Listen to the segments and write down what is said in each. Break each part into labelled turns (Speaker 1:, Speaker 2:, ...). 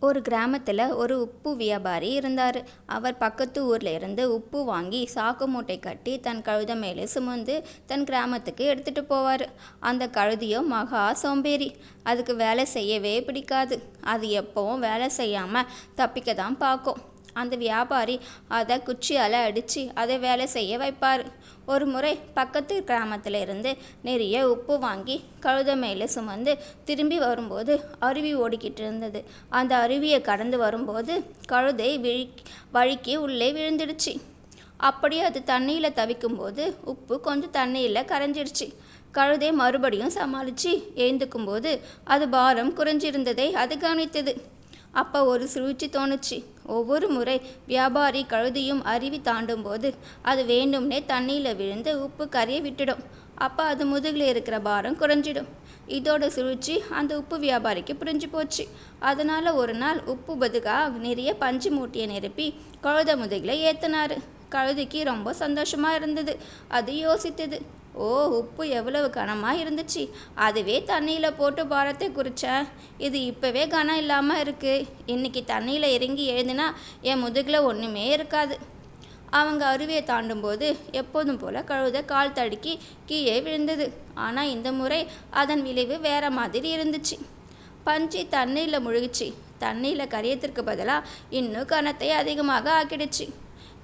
Speaker 1: ஒரு கிராமத்தில் ஒரு உப்பு வியாபாரி இருந்தார். அவர் பக்கத்து ஊரில் இருந்து உப்பு வாங்கி சாக்கு மூட்டை கட்டி தன் கழுதை மேலே சுமந்து தன் கிராமத்துக்கு எடுத்துகிட்டு போவார். அந்த கழுதியோ மகா சோம்பேறி. அதுக்கு வேலை செய்யவே பிடிக்காது. அது எப்போவும் வேலை செய்யாமல் தப்பிக்க தான் பார்க்கும். அந்த வியாபாரி அதை குச்சியால் அடித்து அதை வேலை செய்ய வைப்பார். ஒரு முறை பக்கத்து கிராமத்தில் இருந்து நிறைய உப்பு வாங்கி கழுதை மேலே சுமந்து திரும்பி வரும்போது அருவி ஓடிக்கிட்டு இருந்தது. அந்த அருவியை கடந்து வரும்போது கழுதை விழி வழுக்கி உள்ளே விழுந்துடுச்சு. அப்படியே அது தண்ணியில் தவிக்கும்போது உப்பு கொஞ்சம் தண்ணியில் கரைஞ்சிடுச்சு கழுதை மறுபடியும் சமாளித்து எழுந்துக்கும்போது அது பாரம் குறைஞ்சிருந்ததை அது கவனித்தது. அப்போ ஒரு சூழ்ச்சி தோணுச்சு. ஒவ்வொரு முறை வியாபாரி கழுதியும் அருவி தாண்டும் போது அது வேண்டும்னே தண்ணியில் விழுந்து உப்பு கரையை விட்டுடும். அப்போ அது முதுகில் இருக்கிற பாரம் குறைஞ்சிடும். இதோட சுழற்சி அந்த உப்பு வியாபாரிக்கு புரிஞ்சு போச்சு. அதனால் ஒரு நாள் உப்பு பதுக்காக நிறைய பஞ்சு மூட்டையை நிரப்பி கழுத முதுகில் ஏற்றினாரு கழுதைக்கு ரொம்ப சந்தோஷமாக இருந்தது. அது யோசித்தது. ஓ உப்பு எவ்வளவு கனமாக இருந்துச்சு. அதுவே தண்ணியில் போட்டு பாரத்தை குறித்தேன் இது இப்போவே கனம் இல்லாமல் இருக்குது இன்றைக்கி தண்ணியில் இறங்கி எழுதுனா என் முதுகில் ஒன்றுமே இருக்காது. அவங்க அருவியை தாண்டும்போது எப்போதும் போல் கழுத கால் தடுக்கி கீழே விழுந்தது. ஆனால் இந்த முறை அதன் விளைவு வேற மாதிரி இருந்துச்சு. பஞ்சு தண்ணியில் முழுகிச்சு. தண்ணியில் கரையத்திற்கு பதிலாக இன்னும் கனத்தை அதிகமாக ஆக்கிடுச்சு.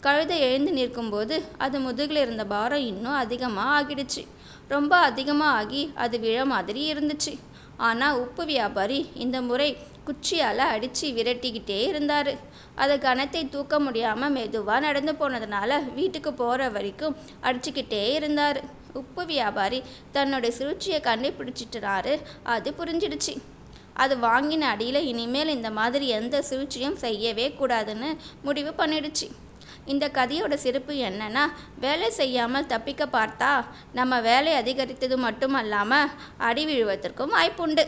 Speaker 1: கழுதை எழுந்து நிற்கும்போது அது முதுகில் இருந்த பாரம் இன்னும் அதிகமாக ஆகிடுச்சு. ரொம்ப அதிகமாக ஆகி அது விழ மாதிரி இருந்துச்சு. ஆனால் உப்பு வியாபாரி இந்த முறை குச்சியால் அடித்து விரட்டிக்கிட்டே இருந்தார். அதை கணத்தை தூக்க முடியாமல் மெதுவாக நடந்து போனதுனால வீட்டுக்கு போகிற வரைக்கும் அடிச்சுக்கிட்டே இருந்தார். உப்பு வியாபாரி தன்னோட சூழ்ச்சியை கண்டுபிடிச்சிட்டுறாரு அது புரிஞ்சிடுச்சு. அது வாங்கின அடியில் இனிமேல் இந்த மாதிரி எந்த சூழ்ச்சியும் செய்யவே கூடாதுன்னு முடிவு பண்ணிடுச்சு. இந்த கதையோட சிறப்பு என்னன்னா வேலை செய்யாமல் தப்பிக்க பார்த்தா நம்ம வேலை அதிகரித்தது மட்டுமல்லாமல் அடி விழுவதற்கும் வாய்ப்புண்டு.